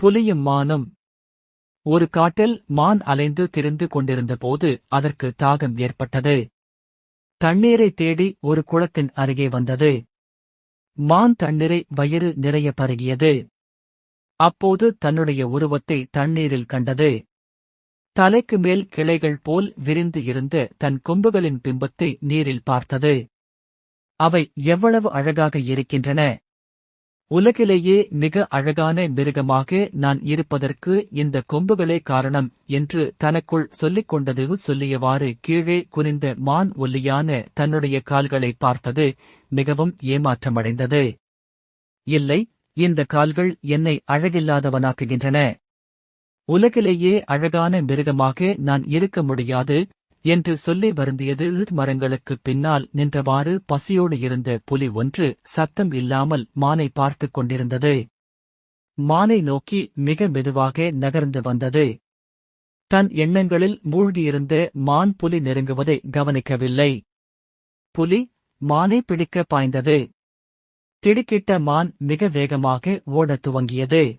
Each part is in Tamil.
புலியும் மானும். ஒரு காட்டில் மான் அலைந்து திரிந்து கொண்டிருந்தபோது அதற்கு தாகம் ஏற்பட்டது. தண்ணீரை தேடி ஒரு குளத்தின் அருகே வந்தது. மான் தண்ணீரை வயிறு நிறைய பருகியது. அப்போது தன்னுடைய உருவத்தை தண்ணீரில் கண்டது. தலைக்கு மேல் கிளைகள் போல் விரிந்து இருந்த தன் கொம்புகளின் பிம்பத்தை நீரில் பார்த்தது. அவை எவ்வளவு அழகாக இருக்கின்றன. உலகிலேயே மிக அழகான மிருகமாக நான் இருப்பதற்கு இந்த கொம்புகளே காரணம் என்று தனக்குள் சொல்லிக் கொண்டது சொல்லியவாறு கீழே குனிந்த மான் ஒல்லியான தன்னுடைய கால்களை பார்த்தது மிகவும் ஏமாற்றமடைந்தது. இல்லை இந்த கால்கள் என்னை அழகில்லாதவனாக்குகின்றன. உலகிலேயே அழகான மிருகமாக நான் இருக்க முடியாது என்று சொல்லி வருந்தியது மரங்களுக்கு பின்னால் நின்றவாறு பசியோடு இருந்த புலி ஒன்று சத்தம் இல்லாமல் மானை பார்த்துக் கொண்டிருந்தது. மானை நோக்கி மிக மெதுவாக நகர்ந்து வந்தது. தன் எண்ணங்களில் மூழ்கியிருந்த மான் புலி நெருங்குவதை கவனிக்கவில்லை. புலி மானை பிடிக்க பாய்ந்தது. திடுக்கிட்ட மான் மிக வேகமாக ஓடத் துவங்கியது.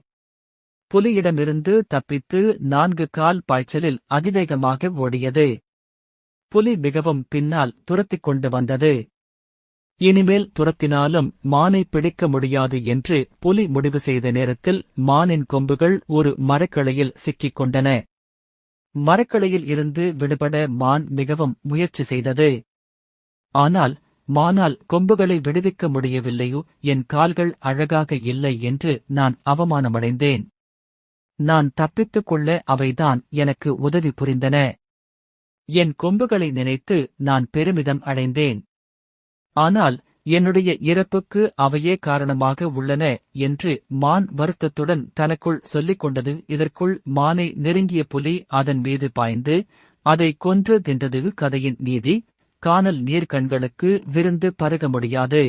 புலியிடமிருந்து தப்பித்து நான்கு கால் பாய்ச்சலில் அதிவேகமாக ஓடியது. புலி மிகவும் பின்னால் துரத்திக் கொண்டு வந்தது. இனிமேல் துரத்தினாலும் மானை பிடிக்க முடியாது என்று புலி முடிவு செய்த நேரத்தில் மானின் கொம்புகள் ஒரு மரக்கிளையில் சிக்கிக் கொண்டன. மரக்கிளையில் இருந்து விடுபட மான் மிகவும் முயற்சி செய்தது. ஆனால் மானால் கொம்புகளை விடுவிக்க முடியவில்லையோ? என் கால்கள் அழகாக இல்லை என்று நான் அவமானமடைந்தேன். நான் தப்பித்துக் கொள்ள அவைதான் எனக்கு உதவி புரிந்தன. என் கொம்புகளை நினைத்து நான் பெருமிதம் அடைந்தேன். ஆனால் என்னுடைய இறப்புக்கு அவையே காரணமாக உள்ளன என்று மான் வருத்தத்துடன் தனக்குள் சொல்லிக் கொண்டது. இதற்குள் மானை நெருங்கிய புலி அதன் மீது பாய்ந்து அதை கொன்று தின்றது. கதையின் நீதி காணல் நீர்க்கண்களுக்கு விருந்து பருக முடியாது.